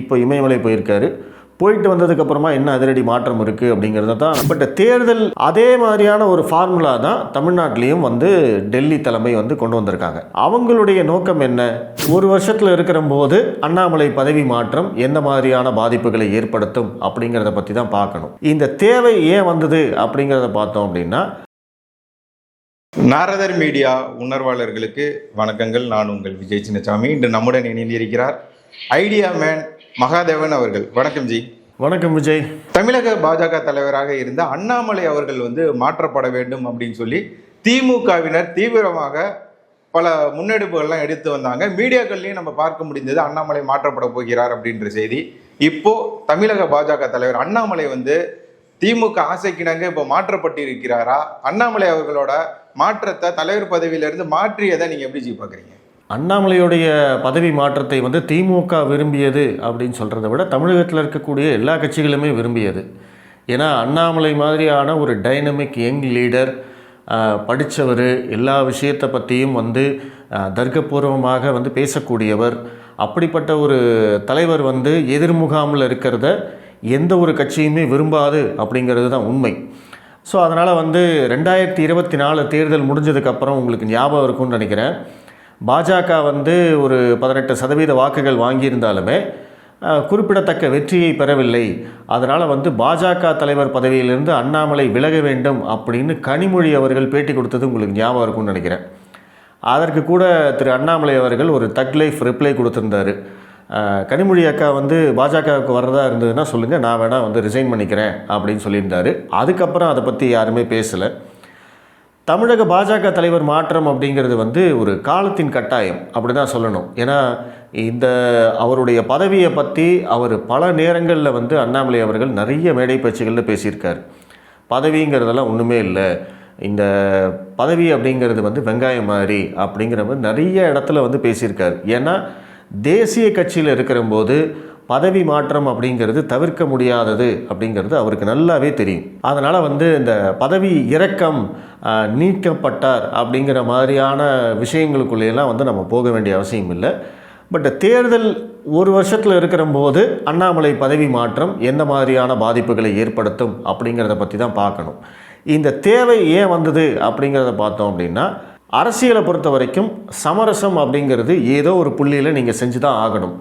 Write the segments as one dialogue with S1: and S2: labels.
S1: இப்போ இமயமலை போயிருக்காரு. போயிட்டு வந்ததுக்கப்புறமா என்ன அதிரடி மாற்றம் இருக்குது அப்படிங்கிறத தான் பட் தேர்தல் அதே மாதிரியான ஒரு ஃபார்முலா தான் தமிழ்நாட்டிலையும் வந்து டெல்லி தலைமை வந்து கொண்டு வந்திருக்காங்க. அவங்களுடைய நோக்கம் என்ன? ஒரு வருஷத்தில் இருக்கிற போது அண்ணாமலை பதவி மாற்றம் எந்த மாதிரியான பாதிப்புகளை ஏற்படுத்தும் அப்படிங்கிறத பற்றி தான் பார்க்கணும். இந்த தேவை ஏன் வந்தது அப்படிங்கிறத பார்த்தோம் அப்படின்னா
S2: நாரதர் மீடியா உணர்வாளர்களுக்கு வணக்கங்கள். நான் உங்கள் விஜய் சின்னசாமி. இன்று நம்முடன் இணைந்திருக்கிறார் ஐடியா மேன் மகாதேவன் அவர்கள். வணக்கம் ஜி.
S1: வணக்கம் விஜய்.
S2: தமிழக பாஜக தலைவராக இருந்த அண்ணாமலை அவர்கள் வந்து மாற்றப்பட வேண்டும் அப்படின்னு சொல்லி திமுகவினர் தீவிரமாக பல முன்னெடுப்புகள்லாம் எடுத்து வந்தாங்க. மீடியாக்கள்லையும் நம்ம பார்க்க முடிந்தது அண்ணாமலை மாற்றப்பட போகிறார் அப்படின்ற செய்தி. இப்போ தமிழக பாஜக தலைவர் அண்ணாமலை வந்து திமுக ஆசைக்கிணங்க இப்போ மாற்றப்பட்டிருக்கிறாரா? அண்ணாமலை அவர்களோட மாற்றத்தை தலைவர் பதவியிலிருந்து மாற்றியதை நீங்க எப்படி ஜி பாக்குறீங்க
S1: அண்ணாமலையுடைய பதவி மாற்றத்தை வந்து திமுக விரும்பியது அப்படின்னு சொல்கிறத விட தமிழகத்தில் இருக்கக்கூடிய எல்லா கட்சிகளுமே விரும்பியது. ஏன்னா அண்ணாமலை மாதிரியான ஒரு டைனமிக் யங் லீடர் படித்தவர் எல்லா விஷயத்தை பற்றியும் வந்து தர்க்கபூர்வமாக வந்து பேசக்கூடியவர் அப்படிப்பட்ட ஒரு தலைவர் வந்து எதிர்முகாமில் இருக்கிறத எந்த ஒரு கட்சியுமே விரும்பாது அப்படிங்கிறது தான் உண்மை. ஸோ அதனால் வந்து ரெண்டாயிரத்தி இருபத்தி நாலு தேர்தல் முடிஞ்சதுக்கப்புறம் உங்களுக்கு ஞாபகம் இருக்கும்னு நினைக்கிறேன். பாஜக வந்து ஒரு பதினெட்டு சதவீத வாக்குகள் வாங்கியிருந்தாலுமே குறிப்பிடத்தக்க வெற்றியை பெறவில்லை. அதனால் வந்து பாஜக தலைவர் பதவியிலிருந்து அண்ணாமலை விலக வேண்டும் அப்படின்னு கனிமொழி அவர்கள் பேட்டி கொடுத்தது உங்களுக்கு ஞாபகம் இருக்கும்னு நினைக்கிறேன். அதற்கு கூட திரு அண்ணாமலை அவர்கள் ஒரு தக் லைஃப் ரிப்ளை கொடுத்துருந்தாரு. கனிமொழி அக்கா வந்து பாஜகவுக்கு வர்றதா இருந்ததுன்னா சொல்லுங்கள் நான் வேணால் வந்து ரிசைன் பண்ணிக்கிறேன் அப்படின்னு சொல்லியிருந்தார். அதுக்கப்புறம் அதை பற்றி யாருமே பேசலை. தமிழக பாஜக தலைவர் மாற்றம் அப்படிங்கிறது வந்து ஒரு காலத்தின் கட்டாயம் அப்படி தான் சொல்லணும். ஏன்னா இந்த அவருடைய பதவியை பற்றி அவர் பல நேரங்களில் வந்து அண்ணாமலை அவர்கள் நிறைய மேடை பேச்சுகளில் பேசியிருக்கார். பதவிங்கிறதெல்லாம் ஒன்றுமே இல்லை. இந்த பதவி அப்படிங்கிறது வந்து வெங்காயம் மாதிரி அப்படிங்கிற மாதிரி நிறைய இடத்துல வந்து பேசியிருக்கார். ஏன்னா தேசிய கட்சியில் இருக்கிறம்போது பதவி மாற்றம் அப்படிங்கிறது தவிர்க்க முடியாதது அப்படிங்கிறது அவருக்கு நல்லாவே தெரியும். அதனால் வந்து இந்த பதவி இறக்கம் நீக்கப்பட்டார் அப்படிங்கிற மாதிரியான விஷயங்களுக்குள்ளேயெல்லாம் வந்து நம்ம போக வேண்டிய அவசியம் இல்லை. பட் தேர்தல் ஒரு வருஷத்தில் இருக்கிற போது அண்ணாமலை பதவி மாற்றம் எந்த மாதிரியான பாதிப்புகளை ஏற்படுத்தும் அப்படிங்கிறத பற்றி தான் பார்க்கணும். இந்த தேவை ஏன் வந்தது அப்படிங்கிறத பார்த்தோம் அப்படின்னா அரசியலை பொறுத்த வரைக்கும் சமரசம் அப்படிங்கிறது ஏதோ ஒரு புள்ளியில் நீங்கள் செஞ்சு தான் ஆகணும்.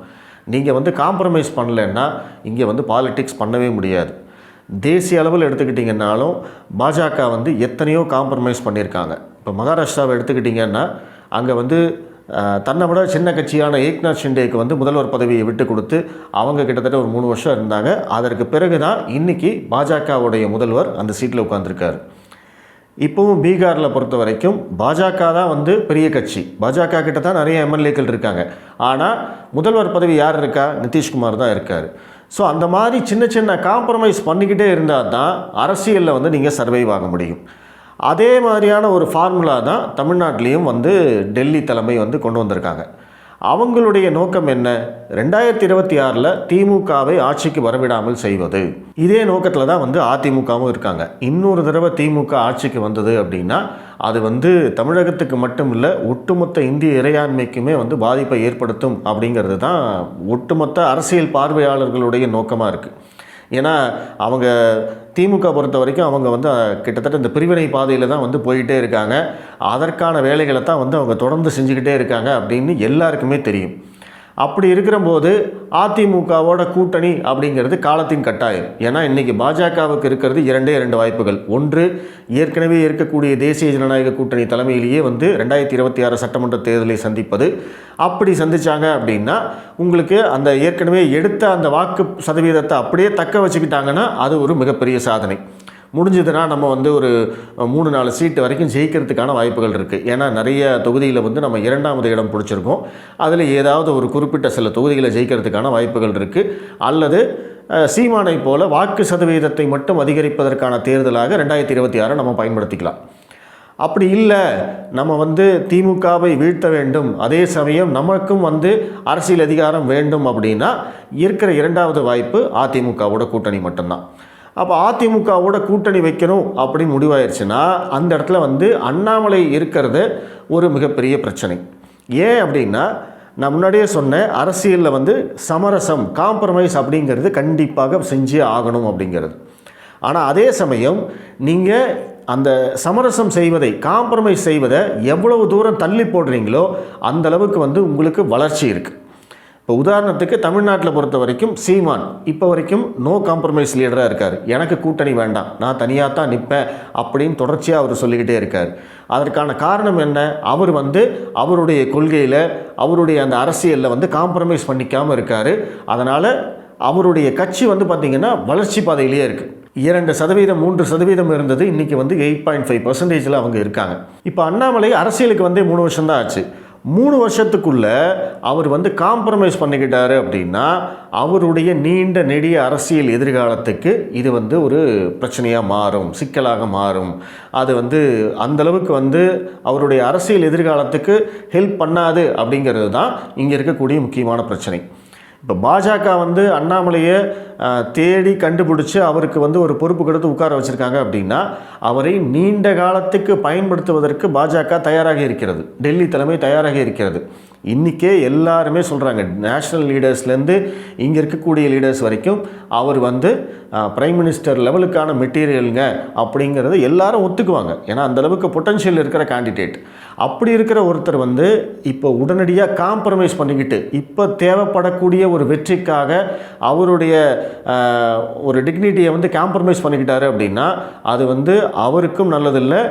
S1: நீங்கள் வந்து காம்ப்ரமைஸ் பண்ணலைன்னா இங்கே வந்து பாலிட்டிக்ஸ் பண்ணவே முடியாது. தேசிய அளவில் எடுத்துக்கிட்டிங்கன்னாலும் பாஜக வந்து எத்தனையோ காம்ப்ரமைஸ் பண்ணியிருக்காங்க. இப்போ மகாராஷ்டிராவை எடுத்துக்கிட்டிங்கன்னா அங்கே வந்து தன்னை விட சின்ன கட்சியான ஏக்நாத் ஷிண்டேக்கு வந்து முதல்வர் பதவியை விட்டு கொடுத்து அவங்க கிட்டத்தட்ட ஒரு மூணு வருஷம் இருந்தாங்க. அதற்கு பிறகு தான் இன்றைக்கி பாஜகவுடைய முதல்வர் அந்த சீட்டில் உட்காந்துருக்காரு இப்போவும் பீகாரில் பொறுத்த வரைக்கும் பாஜக தான் வந்து பெரிய கட்சி. பாஜக கிட்ட தான் நிறைய எம்எல்ஏக்கள் இருக்காங்க. ஆனால் முதல்வர் பதவி யார் இருக்கா? நிதிஷ்குமார் தான் இருக்கார். ஸோ அந்த மாதிரி சின்ன சின்ன காம்ப்ரமைஸ் பண்ணிக்கிட்டே இருந்தால் தான் அரசியலில் வந்து நீங்கள் சர்வைவ் ஆக முடியும். அதே மாதிரியான ஒரு ஃபார்முலா தான் தமிழ்நாட்டிலையும் வந்து டெல்லி தலைமை வந்து கொண்டு வந்திருக்காங்க. அவங்களுடைய நோக்கம் என்ன? ரெண்டாயிரத்தி இருபத்தி ஆறில் திமுகவை ஆட்சிக்கு வரவிடாமல் செய்வது. இதே நோக்கத்தில் தான் வந்து அதிமுகவும் இருக்காங்க. இன்னொரு தடவை திமுக ஆட்சிக்கு வந்தது அப்படின்னா அது வந்து தமிழகத்துக்கு மட்டும் இல்லை ஒட்டுமொத்த இந்திய இறையாண்மைக்குமே வந்து பாதிப்பை ஏற்படுத்தும் அப்படிங்கிறது தான் ஒட்டுமொத்த அரசியல் பார்வையாளர்களுடைய நோக்கமாக இருக்குது ஏன்னா அவங்க திமுக பொறுத்த வரைக்கும் அவங்க வந்து கிட்டத்தட்ட இந்த பிரிவினை பாதையில் தான் வந்து போயிட்டே இருக்காங்க. அதற்கான வேலைகளை தான் வந்து அவங்க தொடர்ந்து செஞ்சுக்கிட்டே இருக்காங்க அப்படின்னு எல்லாருக்குமே தெரியும். அப்படி இருக்கிறபோது அதிமுகவோட கூட்டணி அப்படிங்கிறது காலத்தின் கட்டாயம். ஏன்னா இன்றைக்கி பாஜகவுக்கு இருக்கிறது இரண்டே இரண்டு வாய்ப்புகள். ஒன்று ஏற்கனவே இருக்கக்கூடிய தேசிய ஜனநாயக கூட்டணி தலைமையிலேயே வந்து ரெண்டாயிரத்தி இருபத்தி ஆறு சட்டமன்ற தேர்தலை சந்திப்பது. அப்படி சந்திச்சாங்க அப்படின்னா உங்களுக்கு அந்த ஏற்கனவே எடுத்த அந்த வாக்கு சதவீதத்தை அப்படியே தக்க வச்சுக்கிட்டாங்கன்னா அது ஒரு மிகப்பெரிய சாதனை. முடிஞ்சதுன்னா நம்ம வந்து ஒரு மூணு நாலு சீட்டு வரைக்கும் ஜெயிக்கிறதுக்கான வாய்ப்புகள் இருக்குது ஏன்னா நிறைய தொகுதியில் வந்து நம்ம இரண்டாவது இடம் பிடிச்சிருக்கோம். அதில் ஏதாவது ஒரு குறிப்பிட்ட சில தொகுதிகளை ஜெயிக்கிறதுக்கான வாய்ப்புகள் இருக்குது அல்லது சீமானை போல வாக்கு சதவீதத்தை மட்டும் அதிகரிப்பதற்கான தேர்தலாக ரெண்டாயிரத்தி இருபத்தி ஆறை நம்ம பயன்படுத்திக்கலாம். அப்படி இல்லை நம்ம வந்து திமுகவை வீழ்த்த வேண்டும். அதே சமயம் நமக்கும் வந்து அரசியல் அதிகாரம் வேண்டும் அப்படின்னா இருக்கிற இரண்டாவது வாய்ப்பு அதிமுகவோட கூட்டணி மட்டும்தான். அப்போ அதிமுகவோட கூட்டணி வைக்கணும் அப்படின்னு முடிவாயிருச்சுன்னா அந்த இடத்துல வந்து அண்ணாமலை இருக்கிறது ஒரு மிகப்பெரிய பிரச்சனை. ஏன் அப்படின்னா நான் முன்னாடியே சொன்னேன் அரசியலில் வந்து சமரசம் காம்ப்ரமைஸ் அப்படிங்கிறது கண்டிப்பாக செஞ்சே ஆகணும் அப்படிங்கிறது. ஆனால் அதே சமயம் நீங்கள் அந்த சமரசம் செய்வதை காம்ப்ரமைஸ் செய்வதை எவ்வளவு தூரம் தள்ளி போடுறீங்களோ அந்தளவுக்கு வந்து உங்களுக்கு வளர்ச்சி இருக்குது இப்போ உதாரணத்துக்கு தமிழ்நாட்டில் பொறுத்த வரைக்கும் சீமான் இப்போ வரைக்கும் நோ காம்ப்ரமைஸ் லீடராக இருக்கார். எனக்கு கூட்டணி வேண்டாம். நான் தனியாக தான் நிற்பேன் அப்படின்னு தொடர்ச்சியாக அவர் சொல்லிக்கிட்டே இருக்கார். அதற்கான காரணம் என்ன? அவர் வந்து அவருடைய கொள்கையில் அவருடைய அந்த அரசியலில் வந்து காம்ப்ரமைஸ் பண்ணிக்காமல் இருக்கார். அதனால் அவருடைய கட்சி வந்து பார்த்திங்கன்னா வளர்ச்சி பாதையிலேயே இருக்குது இரண்டு சதவீதம் மூன்று சதவீதம் இருந்தது. இன்றைக்கி வந்து எயிட் பாயிண்ட் ஃபைவ் பர்சன்டேஜில் அவங்க இருக்காங்க. இப்போ அண்ணாமலை அரசியலுக்கு வந்து மூணு வருஷம் தான் ஆச்சு. மூணு வருஷத்துக்குள்ளே அவர் வந்து காம்ப்ரமைஸ் பண்ணிக்கிட்டாரு அப்படின்னா அவருடைய நீண்ட நெடிய அரசியல் எதிர்காலத்துக்கு இது வந்து ஒரு பிரச்சனையாக மாறும் சிக்கலாக மாறும். அது வந்து அந்தளவுக்கு வந்து அவருடைய அரசியல் எதிர்காலத்துக்கு ஹெல்ப் பண்ணாது அப்படிங்கிறது தான் இங்கே இருக்கக்கூடிய முக்கியமான பிரச்சனை. இப்போ பாஜக வந்து அண்ணாமலையை தேடி கண்டுபிடிச்சி அவருக்கு வந்து ஒரு பொறுப்பு கொடுத்து உட்கார வச்சுருக்காங்க அப்படின்னா அவரை நீண்ட காலத்துக்கு பயன்படுத்துவதற்கு பாஜக தயாராக இருக்கிறது. டெல்லி தலைமை தயாராக இருக்கிறது. இன்றைக்கே எல்லாருமே சொல்கிறாங்க நேஷ்னல் லீடர்ஸ்லேருந்து இங்கே இருக்கக்கூடிய லீடர்ஸ் வரைக்கும் அவர் வந்து ப்ரைம் மினிஸ்டர் லெவலுக்கான மெட்டீரியலுங்க அப்படிங்கிறத எல்லாரும் ஒத்துக்குவாங்க. ஏன்னா அந்தளவுக்கு பொட்டன்ஷியல் இருக்கிற கேண்டிடேட் அப்படி இருக்கிற ஒருத்தர் வந்து இப்போ உடனடியாக காம்ப்ரமைஸ் பண்ணிக்கிட்டு இப்போ தேவைப்படக்கூடிய ஒரு வெற்றிக்காக அவருடைய ஒரு டிக்னிட்டியை வந்து காம்ப்ரமைஸ் பண்ணிக்கிட்டாரு அப்படின்னா அது வந்து அவருக்கும் நல்லதில்லை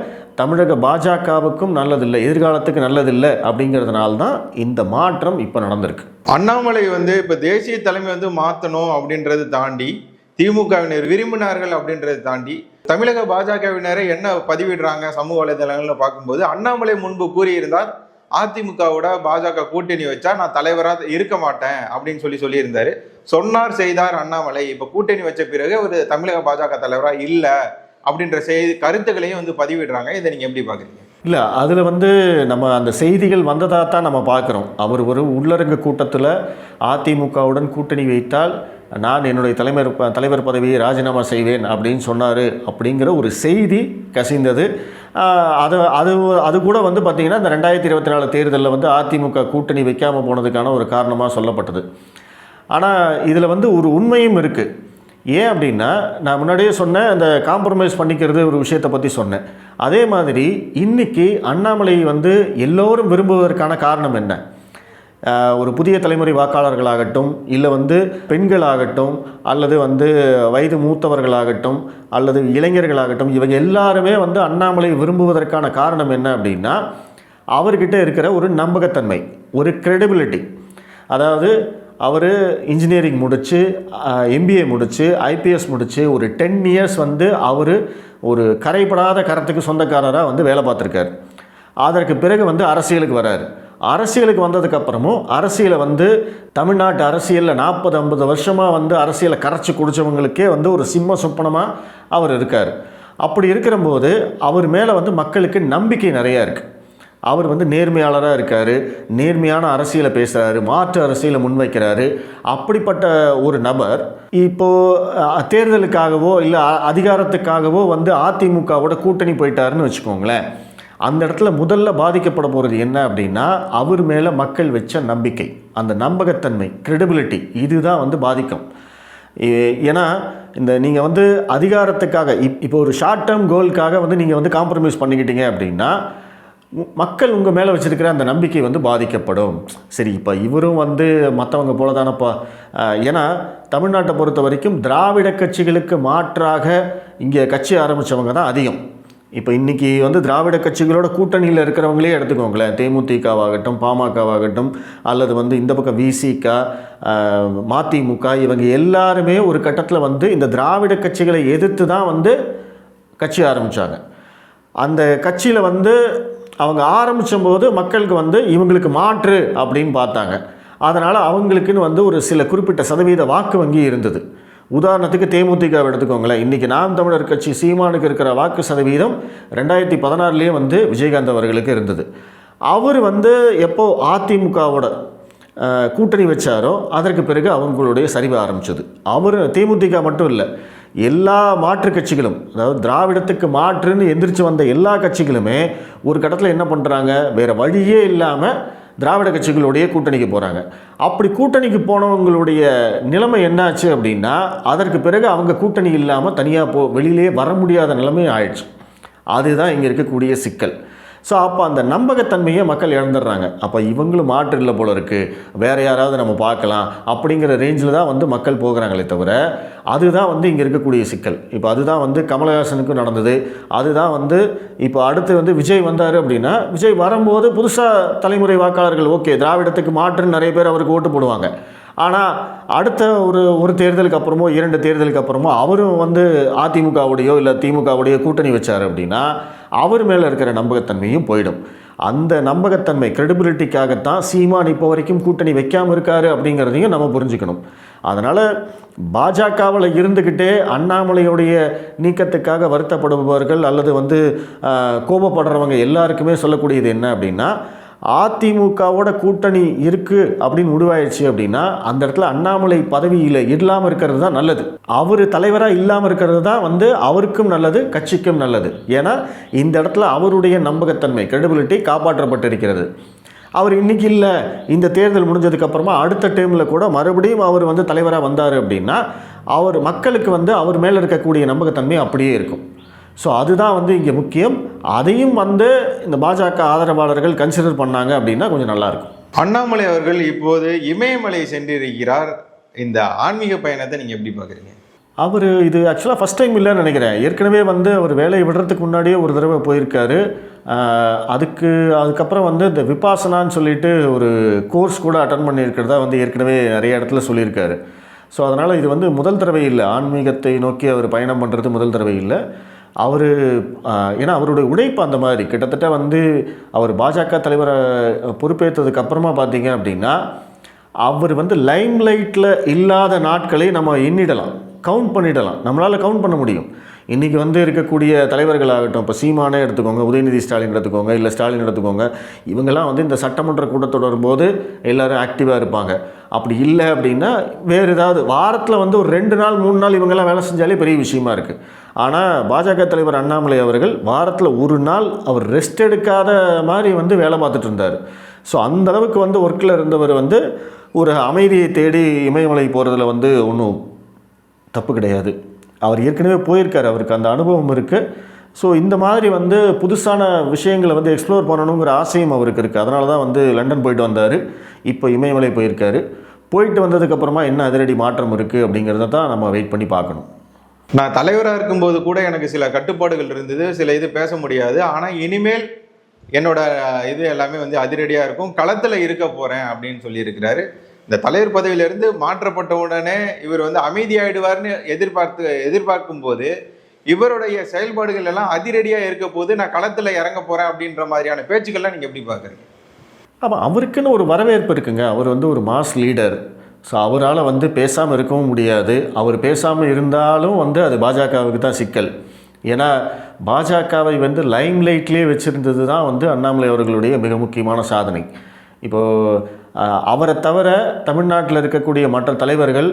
S1: தமிழக பாஜகவுக்கும் நல்லதில்லை எதிர்காலத்துக்கு நல்லதில்லை அப்படிங்கிறதுனால தான் இந்த மாற்றம் இப்போ நடந்திருக்கு.
S2: அண்ணாமலை வந்து இப்போ தேசிய தலைமை வந்து மாற்றணும் அப்படின்றது தாண்டி திமுகவினர் விரும்பினார்கள் அப்படின்றது தாண்டி தமிழக பாஜகவினரை என்ன பதிவிடுறாங்க சமூக வலைதளங்கள்ல பார்க்கும்போது அண்ணாமலை முன்பு கூறியிருந்தார் அதிமுகவோட பாஜக கூட்டணி வச்சா நான் தலைவராக இருக்க மாட்டேன் அப்படின்னு சொல்லி சொல்லியிருந்தாரு. சொன்னார் செய்தார் அண்ணாமலை. இப்போ கூட்டணி வச்ச பிறகு ஒரு தமிழக பாஜக தலைவராக இல்லை. அப்படின்ற செய்தி கருத்துக்களையும் வந்து பதிவிடுறாங்க. இதை நீங்கள் எப்படி பார்க்குறீங்க
S1: இல்லை அதில் வந்து நம்ம அந்த செய்திகள் வந்ததாக தான் நம்ம பார்க்குறோம் அவர் ஒரு உள்ளரங்கு கூட்டத்தில் அதிமுகவுடன் கூட்டணி வைத்தால் நான் என்னுடைய தலைமை ப- தலைவர் பதவியை ராஜினாமா செய்வேன் அப்படின்னு சொன்னார் அப்படிங்கிற ஒரு செய்தி கசிந்தது. அது அது அது கூட வந்து பார்த்திங்கன்னா இந்த ரெண்டாயிரத்தி இருபத்தி நாலு தேர்தலில் வந்து அதிமுக கூட்டணி வைக்காமல் போனதுக்கான ஒரு காரணமாக சொல்லப்பட்டது. ஆனால் இதில் வந்து ஒரு உண்மையும் இருக்குது ஏன் அப்படின்னா நான் முன்னாடியே சொன்னேன் அந்த காம்ப்ரமைஸ் பண்ணிக்கிறது ஒரு விஷயத்தை பற்றி சொன்னேன். அதே மாதிரி இன்னைக்கு அண்ணாமலை வந்து எல்லோரும் விரும்புவதற்கான காரணம் என்ன? ஒரு புதிய தலைமுறை வாக்காளர்களாகட்டும் இல்லை வந்து பெண்களாகட்டும் அல்லது வந்து வயது மூத்தவர்களாகட்டும் அல்லது இளைஞர்களாகட்டும் இவங்க எல்லாருமே வந்து அண்ணாமலை விரும்புவதற்கான காரணம் என்ன அப்படின்னா அவர்கிட்ட இருக்கிற ஒரு நம்பகத்தன்மை ஒரு க்ரெடிபிலிட்டி அதாவது அவர் இன்ஜினியரிங் முடித்து எம்பிஏ முடித்து ஐபிஎஸ் முடித்து ஒரு டென் இயர்ஸ் வந்து அவர் ஒரு கரைப்படாத கரத்துக்கு சொந்தக்காரராக வந்து வேலை பார்த்துருக்காரு. அதற்கு பிறகு வந்து அரசியலுக்கு வராரு. அரசியலுக்கு வந்ததுக்கப்புறமும் அரசியலை வந்து தமிழ்நாட்டு அரசியலில் நாற்பது ஐம்பது வருஷமாக வந்து அரசியலை கரைச்சி குடித்தவங்களுக்கே வந்து ஒரு சிம்ம சொப்பனமாக அவர் இருக்கார். அப்படி இருக்கிறபோது அவர் மேலே வந்து மக்களுக்கு நம்பிக்கை நிறையா இருக்குது அவர் வந்து நேர்மையாளராக இருக்கார் நேர்மையான அரசியலை பேசுகிறாரு மாற்று அரசியலை முன்வைக்கிறாரு. அப்படிப்பட்ட ஒரு நபர் இப்போது தேர்தலுக்காகவோ இல்லை அதிகாரத்துக்காகவோ வந்து அதிமுகவோட கூட்டணி போயிட்டாருன்னு வச்சுக்கோங்களேன். அந்த இடத்துல முதல்ல பாதிக்கப்பட போகிறது என்ன அப்படின்னா அவர் மேலே மக்கள் வச்ச நம்பிக்கை அந்த நம்பகத்தன்மை க்ரெடிபிலிட்டி இதுதான் வந்து பாதிக்கும். ஏ- ஏன்னா இந்த நீங்கள் வந்து அதிகாரத்துக்காக இப் இப்போ ஒரு ஷார்ட் டேர்ம் கோலுக்காக வந்து நீங்கள் வந்து காம்ப்ரமைஸ் பண்ணிக்கிட்டீங்க அப்படின்னா மக்கள் உங்கள் மேலே வச்சுருக்கிற அந்த நம்பிக்கை வந்து பாதிக்கப்படும். சரி இப்போ இவரும் வந்து மற்றவங்க போல தானப்பா. ஏன்னா தமிழ்நாட்டை பொறுத்த வரைக்கும் திராவிட கட்சிகளுக்கு மாற்றாக இங்கே கட்சி ஆரம்பித்தவங்க தான் அதிகம். இப்போ இன்றைக்கி வந்து திராவிட கட்சிகளோட கூட்டணியில் இருக்கிறவங்களே எடுத்துக்கோங்களேன். தேமுதிகவாகட்டும் பாமகவாகட்டும் அல்லது வந்து இந்த பக்கம் விசிக மதிமுக இவங்க எல்லாருமே ஒரு கட்டத்தில் வந்து இந்த திராவிட கட்சிகளை எதிர்த்து தான் வந்து கட்சி ஆரம்பித்தாங்க அந்த கட்சியில் வந்து அவங்க ஆரம்பித்தபோது மக்களுக்கு வந்து இவங்களுக்கு மாற்று அப்படின்னு பார்த்தாங்க. அதனால் அவங்களுக்குன்னு வந்து ஒரு சில குறிப்பிட்ட சதவீத வாக்கு வங்கி இருந்தது. உதாரணத்துக்கு தேமுதிக எடுத்துக்கோங்களேன். இன்றைக்கி நாம் தமிழர் கட்சி சீமானுக்கு இருக்கிற வாக்கு சதவீதம் ரெண்டாயிரத்தி பதினாறுலேயே வந்து விஜயகாந்த் அவர்களுக்கு இருந்தது. அவர் வந்து எப்போ அதிமுகவோட கூட்டணி வச்சாரோ அதற்கு பிறகு அவங்களுடைய சரிவு ஆரம்பிச்சது. அவர் தேமுதிக மட்டும் இல்லை எல்லா மாற்று கட்சிகளும் அதாவது திராவிடத்துக்கு மாற்றுன்னு எந்திரிச்சு வந்த எல்லா கட்சிகளுமே ஒரு கட்டத்தில் என்ன பண்ணுறாங்க வேறு வழியே இல்லாமல் திராவிட கட்சிகளுடைய கூட்டணிக்கு போகிறாங்க அப்படி கூட்டணிக்கு போனவங்களுடைய நிலைமை என்னாச்சு அப்படின்னா அதற்கு பிறகு அவங்க கூட்டணி இல்லாமல் தனியாக போ வெளியிலே வர முடியாத நிலைமை ஆயிடுச்சு. அதுதான் இங்கே இருக்கக்கூடிய சிக்கல். ஸோ அப்போ அந்த நம்பகத்தன்மையை மக்கள் இழந்துடுறாங்க. அப்போ இவங்களும் மாற்று இல்லை போல இருக்குது வேறு யாராவது நம்ம பார்க்கலாம். அப்படிங்கிற ரேஞ்சில் தான் வந்து மக்கள் போகிறாங்களே தவிர அதுதான் வந்து இங்கே இருக்கக்கூடிய சிக்கல். இப்போ அதுதான் வந்து கமலஹாசனுக்கும் நடந்தது. அதுதான் வந்து இப்போ அடுத்து வந்து விஜய் வந்தார் அப்படின்னா விஜய் வரும்போது புதுசாக தலைமுறை வாக்காளர்கள் ஓகே திராவிடத்துக்கு மாற்றுன்னு நிறைய பேர் அவருக்கு ஓட்டு போடுவாங்க. ஆனால் அடுத்த ஒரு ஒரு தேர்தலுக்கு அப்புறமோ இரண்டு தேர்தலுக்கு அப்புறமோ அவரும் வந்து அதிமுகவுடையோ இல்லை திமுகவுடையோ கூட்டணி வச்சார் அப்படின்னா அவர் மேலே இருக்கிற நம்பகத்தன்மையும் போயிடும். அந்த நம்பகத்தன்மை கிரெடிபிலிட்டிக்காகத்தான் சீமான் இப்போ வரைக்கும் கூட்டணி வைக்காமல் இருக்காரு அப்படிங்கிறதையும் நம்ம புரிஞ்சுக்கணும். அதனால் பாஜகவில் இருந்துக்கிட்டே அண்ணாமலையுடைய நீக்கத்துக்காக வருத்தப்படுபவர்கள் அல்லது வந்து கோபப்படுறவங்க எல்லாருக்குமே சொல்லக்கூடியது என்ன அப்படின்னா அதிமுகவோட கூட்டணி இருக்குது அப்படின்னு முடிவாயிடுச்சு அப்படின்னா அந்த இடத்துல அண்ணாமலை பதவியில் இல்லாமல் இருக்கிறது தான் நல்லது. அவர் தலைவராக இல்லாமல் இருக்கிறது தான் வந்து அவருக்கும் நல்லது கட்சிக்கும் நல்லது. ஏன்னா இந்த இடத்துல அவருடைய நம்பகத்தன்மை கிரெடிபிலிட்டி காப்பாற்றப்பட்டிருக்கிறது. அவர் இன்னைக்கு இல்லை இந்த தேர்தல் முடிஞ்சதுக்கப்புறமா அடுத்த டைமில் கூட மறுபடியும் அவர் வந்து தலைவராக வந்தார் அப்படின்னா அவர் மக்களுக்கு வந்து அவர் மேலே இருக்கக்கூடிய நம்பகத்தன்மை அப்படியே இருக்கும். ஸோ அதுதான் வந்து இங்கே முக்கியம். அதையும் வந்து இந்த பாஜக ஆதரவாளர்கள் கன்சிடர் பண்ணாங்க அப்படின்னா கொஞ்சம் நல்லாயிருக்கும்
S2: அண்ணாமலை அவர்கள் இப்போது இமயமலை சென்றிருக்கிறார். இந்த ஆன்மீக பயணத்தை நீங்க எப்படி பாக்குறீங்க
S1: அவர் இது ஆக்சுவலாக ஃபஸ்ட் டைம் இல்லைன்னு நினைக்கிறேன். ஏற்கனவே வந்து அவர் வேலையை விடுறதுக்கு முன்னாடியே ஒரு தடவை போயிருக்காரு. அதுக்கு அதுக்கப்புறம் வந்து இந்த விபாசனான்னு சொல்லிட்டு ஒரு கோர்ஸ் கூட அட்டன் பண்ணியிருக்கிறதா வந்து ஏற்கனவே நிறைய இடத்துல சொல்லியிருக்காரு. ஸோ அதனால் இது வந்து முதல் தடவை இல்லை. ஆன்மீகத்தை நோக்கி அவர் பயணம் பண்ணுறது முதல் தடவை இல்லை. அவர் ஏன்னா அவருடைய உழைப்பு அந்த மாதிரி. கிட்டத்தட்ட வந்து அவர் பாஜக தலைவரை பொறுப்பேற்றதுக்கு அப்புறமா பார்த்தீங்க அப்படின்னா அவர் வந்து லைம் லைட்டில் இல்லாத நாட்களை நம்ம எண்ணிடலாம். கவுண்ட் பண்ணிடலாம். நம்மளால் கவுண்ட் பண்ண முடியும். இன்றைக்கி வந்து இருக்கக்கூடிய தலைவர்களாகட்டும் இப்போ சீமானே எடுத்துக்கோங்க உதயநிதி ஸ்டாலின் எடுத்துக்கோங்க இல்லை ஸ்டாலின் எடுத்துக்கோங்க இவங்கெல்லாம் வந்து இந்த சட்டமன்ற கூட்டத்தொடரும் போது எல்லோரும் ஆக்டிவாக இருப்பாங்க. அப்படி இல்லை அப்படின்னா வேறு ஏதாவது வாரத்தில் வந்து ஒரு ரெண்டு நாள் மூணு நாள் இவங்கெல்லாம் வேலை செஞ்சாலே பெரிய விஷயமா இருக்குது ஆனால் பாஜக தலைவர் அண்ணாமலை அவர்கள் வாரத்தில் ஒரு நாள் அவர் ரெஸ்ட் எடுக்காத மாதிரி வந்து வேலை பார்த்துட்டு இருந்தார். ஸோ அந்தளவுக்கு வந்து ஒர்க்கில் இருந்தவர் வந்து ஒரு அமைதியை தேடி இமயமலை போகிறதுல வந்து ஒன்றும் தப்பு கிடையாது. அவர் ஏற்கனவே போயிருக்கார் அவருக்கு அந்த அனுபவம் இருக்குது ஸோ இந்த மாதிரி வந்து புதுசான விஷயங்களை வந்து எக்ஸ்ப்ளோர் பண்ணணுங்கிற ஆசையும் அவருக்கு இருக்குது அதனால தான் வந்து லண்டன் போயிட்டு வந்தார். இப்போ இமயமலை போயிருக்காரு. போயிட்டு வந்ததுக்கப்புறமா என்ன அதிரடி மாற்றம் இருக்குது அப்படிங்கிறத தான் நம்ம வெயிட் பண்ணி பார்க்கணும்.
S2: நான் தலைவராக இருக்கும்போது கூட எனக்கு சில கட்டுப்பாடுகள் இருந்தது. சில இது பேச முடியாது. ஆனால் இனிமேல் என்னோட இது எல்லாமே வந்து அதிரடியாக இருக்கும். களத்தில் இருக்க போகிறேன் அப்படின்னு சொல்லியிருக்கிறாரு. இந்த தலைவர் பதவியிலிருந்து மாற்றப்பட்ட உடனே இவர் வந்து அமைதியாயிடுவார்னு எதிர்பார்த்து எதிர்பார்க்கும் போது இவருடைய செயல்பாடுகள் எல்லாம் அதிரடியாக இருக்க போது நான் களத்தில் இறங்க போகிறேன் அப்படின்ற மாதிரியான பேச்சுக்கள்லாம் நீங்கள் எப்படி பார்க்குறீங்க?
S1: ஆமாம் அவருக்குன்னு ஒரு வரவேற்பு இருக்குங்க. அவர் வந்து ஒரு மாஸ் லீடர் ஸோ அவரால் வந்து பேசாமல் இருக்கவும் முடியாது. அவர் பேசாமல் இருந்தாலும் வந்து அது பாஜகவுக்கு தான் சிக்கல். ஏன்னா பாஜகவை வந்து லைம் லைட்லேயே வச்சுருந்தது தான் வந்து அண்ணாமலை அவர்களுடைய மிக முக்கியமான சாதனை. இப்போது அவரை தவிர தமிழ்நாட்டில் இருக்கக்கூடிய மற்ற தலைவர்கள்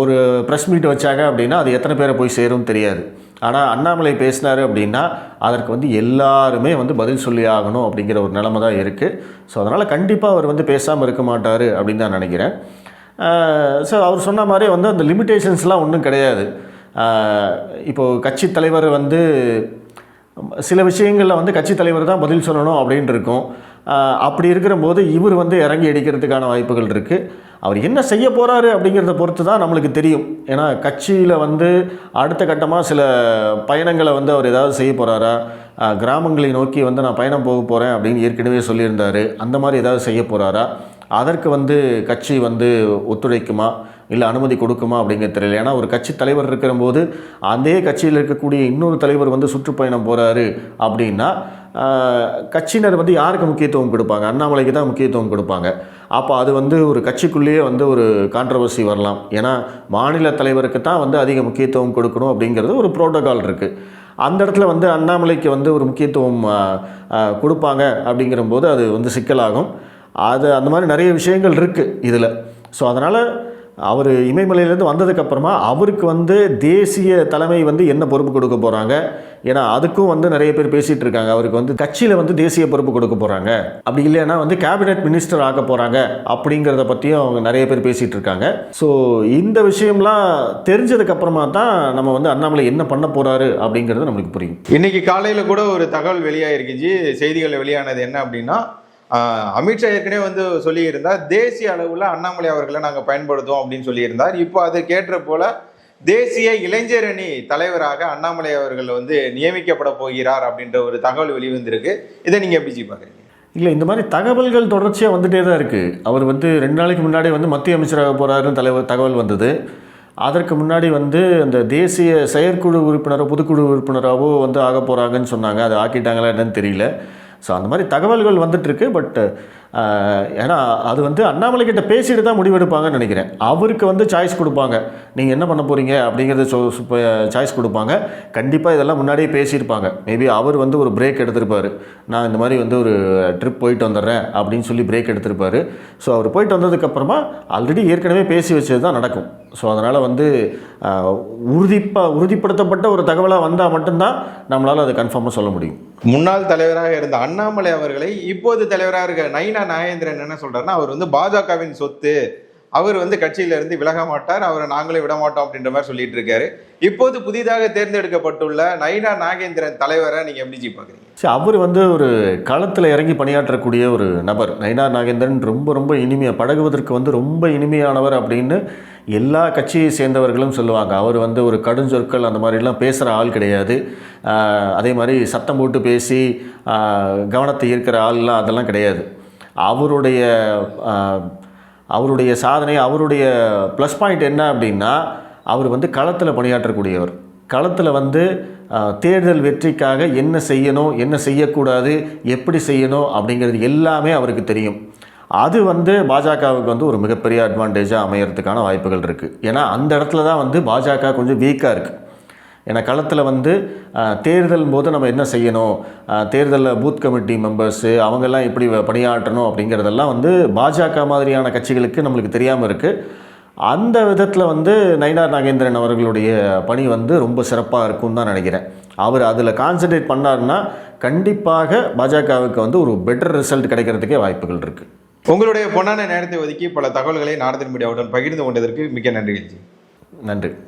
S1: ஒரு ப்ரெஸ் மீட் வச்சாங்க அப்படின்னா அது எத்தனை பேரை போய் சேரும் தெரியாது. ஆனால் அண்ணாமலை பேசினார் அப்படின்னா அதற்கு வந்து எல்லாருமே வந்து பதில் சொல்லி ஆகணும் அப்படிங்கிற ஒரு நிலைமை தான் இருக்குது ஸோ அதனால் கண்டிப்பாக அவர் வந்து பேசாமல் இருக்க மாட்டார் அப்படின்னு தான் நினைக்கிறேன். ஸோ அவர் சொன்ன மாதிரி வந்து அந்த லிமிட்டேஷன்ஸ்லாம் ஒன்றும் கிடையாது. இப்போது கட்சி தலைவர் வந்து சில விஷயங்களில் வந்து கட்சி தலைவர் தான் பதில் சொல்லணும் அப்படின்ட்டு இருக்கும். அப்படி இருக்கிற போது இவர் வந்து இறங்கி அடிக்கிறதுக்கான வாய்ப்புகள் இருக்குது அவர் என்ன செய்ய போகிறாரு அப்படிங்கிறத பொறுத்து தான் நம்மளுக்கு தெரியும். ஏன்னா கட்சியில் வந்து அடுத்த கட்டமாக சில பயணங்களை வந்து அவர் ஏதாவது செய்ய போகிறாரா கிராமங்களை நோக்கி வந்து நான் பயணம் போக போகிறேன் அப்படின்னு ஏற்கனவே சொல்லியிருந்தார். அந்த மாதிரி ஏதாவது செய்ய போகிறாரா அதற்கு வந்து கட்சி வந்து ஒத்துழைக்குமா? இல்லை அனுமதி கொடுக்குமா அப்படிங்கிறது தெரியல. ஏன்னா ஒரு கட்சி தலைவர் இருக்கிற போது அதே கட்சியில் இருக்கக்கூடிய இன்னொரு தலைவர் வந்து சுற்றுப்பயணம் போகிறாரு அப்படின்னா கட்சியினர் வந்து யாருக்கு முக்கியத்துவம் கொடுப்பாங்க? அண்ணாமலைக்கு தான் முக்கியத்துவம் கொடுப்பாங்க. அப்போ அது வந்து ஒரு கட்சிக்குள்ளேயே வந்து ஒரு கான்ட்ரவர்சி வரலாம். ஏன்னா மாநில தலைவருக்கு தான் வந்து அதிக முக்கியத்துவம் கொடுக்கணும் அப்படிங்கிறது ஒரு ப்ரோட்டோகால் இருக்குது அந்த இடத்துல வந்து அண்ணாமலைக்கு வந்து ஒரு முக்கியத்துவம் கொடுப்பாங்க அப்படிங்கிற போது அது வந்து சிக்கலாகும். அது அந்த மாதிரி நிறைய விஷயங்கள் இருக்குது இதில். ஸோ அதனால் அவர் இமயமலையிலேருந்து வந்ததுக்கப்புறமா அவருக்கு வந்து தேசிய தலைமை வந்து என்ன பொறுப்பு கொடுக்க போகிறாங்க ஏன்னா அதுக்கும் வந்து நிறைய பேர் பேசிகிட்டு இருக்காங்க. அவருக்கு வந்து கட்சியில் வந்து தேசிய பொறுப்பு கொடுக்க போகிறாங்க அப்படி இல்லைன்னா வந்து கேபினெட் மினிஸ்டர் ஆக்க போகிறாங்க அப்படிங்கிறத பற்றியும் அவங்க நிறைய பேர் பேசிகிட்டு இருக்காங்க. ஸோ இந்த விஷயம்லாம் தெரிஞ்சதுக்கப்புறமா தான் நம்ம வந்து அண்ணாமலை என்ன பண்ண போகிறாரு அப்படிங்கிறது நம்மளுக்கு புரியும்.
S2: இன்றைக்கி காலையில் கூட ஒரு தகவல் வெளியாயிருக்குச்சு. செய்திகள் வெளியானது என்ன அப்படின்னா அமித்ஷா ஏற்கனவே வந்து சொல்லியிருந்தார் தேசிய அளவில் அண்ணாமலை அவர்களை நாங்கள் பயன்படுத்துவோம் அப்படின்னு சொல்லியிருந்தார். இப்போ அது கேட்ட போல தேசிய இளைஞர் அணி தலைவராக அண்ணாமலை அவர்கள் வந்து நியமிக்கப்பட போகிறார் அப்படின்ற ஒரு தகவல் வெளிவந்திருக்கு. இதை நீங்கள் எப்படி பார்க்குறீங்க?
S1: இல்லை இந்த மாதிரி தகவல்கள் தொடர்ச்சியாக வந்துட்டே தான் இருக்குது அவர் வந்து ரெண்டு நாளைக்கு முன்னாடி வந்து மத்திய அமைச்சராக போகிறாருன்னு தலைவர் தகவல் வந்தது. அதற்கு முன்னாடி வந்து அந்த தேசிய செயற்குழு உறுப்பினரோ பொதுக்குழு உறுப்பினராகவோ வந்து ஆக போகிறாங்கன்னு சொன்னாங்க. அதை ஆக்கிட்டாங்களா என்னன்னு தெரியல. ஸோ அந்த மாதிரி தகவல்கள் வந்துட்டுருக்கு பட் uh, ஏன்னா அது வந்து அண்ணாமலை கிட்ட பேசிட்டு தான் முடிவெடுப்பாங்கன்னு நினைக்கிறேன். அவருக்கு வந்து சாய்ஸ் கொடுப்பாங்க. நீங்கள் என்ன பண்ண போகிறீங்க அப்படிங்கிறத சொ சாய்ஸ் கொடுப்பாங்க. கண்டிப்பாக இதெல்லாம் முன்னாடியே பேசியிருப்பாங்க. மேபி அவர் வந்து ஒரு பிரேக் எடுத்திருப்பார். நான் இந்த மாதிரி வந்து ஒரு ட்ரிப் போயிட்டு வந்துடுறேன் அப்படின்னு சொல்லி பிரேக் எடுத்திருப்பார். ஸோ அவர் போயிட்டு வந்ததுக்கப்புறமா ஆல்ரெடி ஏற்கனவே பேசி வச்சது தான் நடக்கும். ஸோ அதனால் வந்து உறுதிப்பா உறுதிப்படுத்தப்பட்ட ஒரு தகவலாக வந்தால் மட்டும்தான் நம்மளால் அதை கன்ஃபார்மாக சொல்ல முடியும்.
S2: முன்னாள் தலைவராக இருந்த அண்ணாமலை அவர்களை இப்போது தலைவராக இருக்க நைனா நாகேந்திரன் என்ன சொல்கிறாருன்னா அவர் வந்து பாஜகவின் சொத்து அவர் வந்து கட்சியிலிருந்து விலக மாட்டார் அவரை நாங்களே விட மாட்டோம் அப்படின்ற மாதிரி சொல்லிட்டு இருக்காரு இப்போது புதிதாக தேர்ந்தெடுக்கப்பட்டுள்ள நயினா நாகேந்திரன் தலைவரை நீங்க எப்படி ஜி பாக்குறீங்க
S1: சரி அவர் வந்து ஒரு களத்தில் இறங்கி பணியாற்றக்கூடிய ஒரு நபர். நயினா நாகேந்திரன் ரொம்ப ரொம்ப இனிமையாக பழகுவதற்கு வந்து ரொம்ப இனிமையானவர் அப்படின்னு எல்லா கட்சியை சேர்ந்தவர்களும் சொல்லுவாங்க. அவர் வந்து ஒரு கடுஞ்சொற்கள் அந்த மாதிரிலாம் பேசுகிற ஆள் கிடையாது. அதே மாதிரி சத்தம் போட்டு பேசி கவனத்தை ஈர்க்கிற ஆள்லாம் அதெல்லாம் கிடையாது. அவருடைய அவருடைய சாதனை அவருடைய ப்ளஸ் பாயிண்ட் என்ன அப்படின்னா அவர் வந்து களத்தில் பணியாற்றக்கூடியவர். களத்தில் வந்து தேர்தல் வெற்றிக்காக என்ன செய்யணும் என்ன செய்யக்கூடாது எப்படி செய்யணும் அப்படிங்கிறது எல்லாமே அவருக்கு தெரியும். அது வந்து பாஜகவுக்கு வந்து ஒரு மிகப்பெரிய அட்வான்டேஜாக அமையறதுக்கான வாய்ப்புகள் இருக்குது ஏன்னா அந்த இடத்துல தான் வந்து பாஜக கொஞ்சம் வீக்காக இருக்குது ஏன்னா களத்தில் வந்து தேர்தல் போது நம்ம என்ன செய்யணும்? தேர்தலில் பூத் கமிட்டி மெம்பர்ஸு அவங்கெல்லாம் எப்படி பணியாற்றணும் அப்படிங்கிறதெல்லாம் வந்து பாஜக மாதிரியான கட்சிகளுக்கு நம்மளுக்கு தெரியாமல் இருக்குது அந்த விதத்தில் வந்து நயினார் நாகேந்திரன் அவர்களுடைய பணி வந்து ரொம்ப சிறப்பாக இருக்கும்னு தான் நினைக்கிறேன். அவர் அதில் கான்சென்ட்ரேட் பண்ணாருன்னா கண்டிப்பாக பாஜகவுக்கு வந்து ஒரு பெட்டர் ரிசல்ட் கிடைக்கிறதுக்கே வாய்ப்புகள் இருக்குது
S2: உங்களுடைய பொன்னான நேரத்தை ஒதுக்கி பல தகவல்களை நாரதன் மீடியாவுடன் பகிர்ந்து கொண்டதற்கு மிக்க நன்றி
S1: நன்றி.